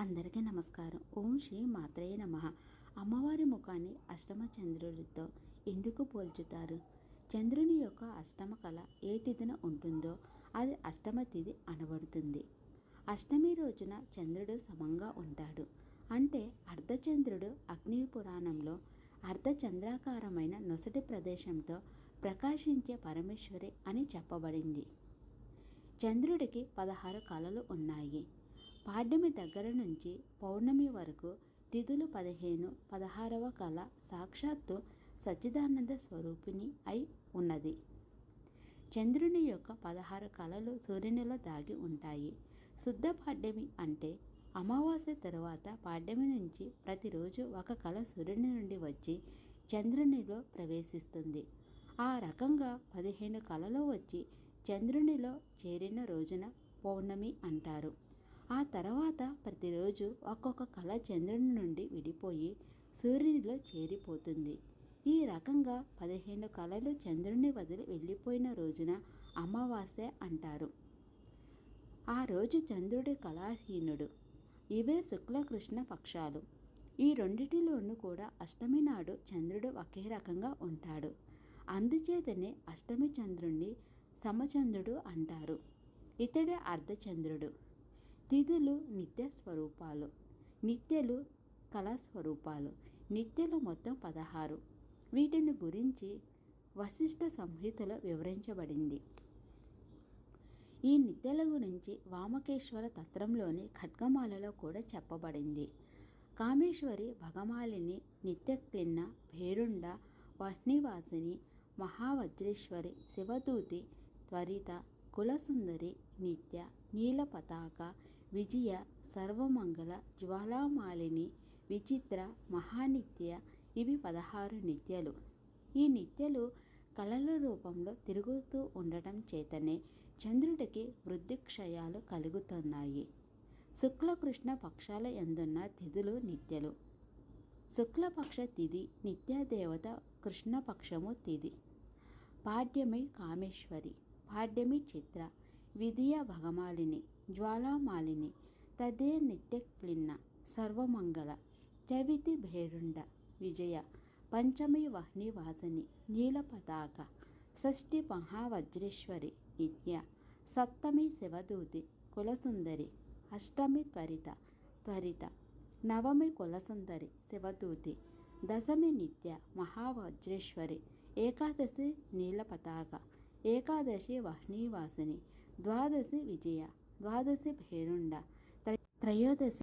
అందరికీ నమస్కారం. ఓం శ్రీ మాత్రయ్య నమ. అమ్మవారి ముఖాన్ని అష్టమ చంద్రుడితో ఎందుకు పోల్చుతారు? చంద్రుని యొక్క అష్టమ కళ ఏ తిథిన ఉంటుందో అది అష్టమ తిథి అనబడుతుంది. అష్టమి రోజున చంద్రుడు సమంగా ఉంటాడు. అంటే అర్ధచంద్రుడు అగ్ని పురాణంలో అర్ధచంద్రాకారమైన నొసటి ప్రదేశంతో ప్రకాశించే పరమేశ్వరి అని చెప్పబడింది. చంద్రుడికి పదహారు కళలు ఉన్నాయి. పాడ్యమి దగ్గర నుంచి పౌర్ణమి వరకు తిథులు పదిహేను పదహారవ కళ సాక్షాత్తు సచ్చిదానంద స్వరూపిణి అయి ఉన్నది. చంద్రుని యొక్క పదహారు కళలు సూర్యునిలో దాగి ఉంటాయి. శుద్ధ పాడ్యమి అంటే అమావాస్య తరువాత పాడ్యమి నుంచి ప్రతిరోజు ఒక కళ సూర్యుని నుండి వచ్చి చంద్రునిలో ప్రవేశిస్తుంది. ఆ రకంగా పదిహేను కళలు వచ్చి చంద్రునిలో చేరిన రోజున పౌర్ణమి అంటారు. ఆ తర్వాత ప్రతిరోజు ఒక్కొక్క కళ చంద్రుని నుండి విడిపోయి సూర్యునిలో చేరిపోతుంది. ఈ రకంగా పదిహేను కళలు చంద్రుని వదిలి వెళ్ళిపోయిన రోజున అమావాస్య అంటారు. ఆ రోజు చంద్రుడి కళాహీనుడు. ఇవే శుక్లకృష్ణ పక్షాలు. ఈ రెండిటిలోనూ కూడా అష్టమి నాడు చంద్రుడు ఒకే రకంగా ఉంటాడు. అందుచేతనే అష్టమి చంద్రుణ్ణి సమచంద్రుడు అంటారు. ఇతడే అర్ధచంద్రుడు. తిథులు నిత్య స్వరూపాలు. నిత్యలు కళాస్వరూపాలు. నిత్యలు మొత్తం పదహారు. వీటిని గురించి వశిష్ఠ సంహితలో వివరించబడింది. ఈ నిత్యల గురించి వామకేశ్వర తత్రంలోని ఖడ్గమాలలో కూడా చెప్పబడింది. కామేశ్వరి భగమాలిని నిత్యక్లిన్న భేరుండ వహ్నివాసిని మహావజ్రేశ్వరి శివదూతి త్వరిత కులసుందరి నిత్య నీల పతాక విజయ సర్వమంగళ జ్వాలామాలిని విచిత్ర మహానిత్య ఇవి పదహారు నిత్యలు. ఈ నిత్యలు కళల రూపంలో తిరుగుతూ ఉండటం చేతనే చంద్రుడికి వృద్ధిక్షయాలు కలుగుతున్నాయి. శుక్లకృష్ణ పక్షాల ఎందున్న తిథులు నిత్యలు. శుక్లపక్ష తిథి నిత్యదేవత కృష్ణపక్షము తిథి. పాడ్యమి కామేశ్వరి పాడ్యమి చిత్ర విధియ భగమాలిని జ్వాలామాలిని తదే నిత్యక్లిన్న సర్వమంగళ చవితి భేరుండ విజయ పంచమి వహ్ని వాసని నీలపతాక షష్ఠి మహావజ్రేశ్వరి నిత్య సప్తమి శివదూతి కులసుందరి అష్టమి త్వరిత త్వరిత నవమి కులసుందరి శివదూతి దశమి నిత్య మహావజ్రేశ్వరి ఏకాదశి నీలపతాక ఏకాదశి వహ్నీవాసిని ద్వాదశి విజయ ద్వాదశి భేరుండ త్రయోదశి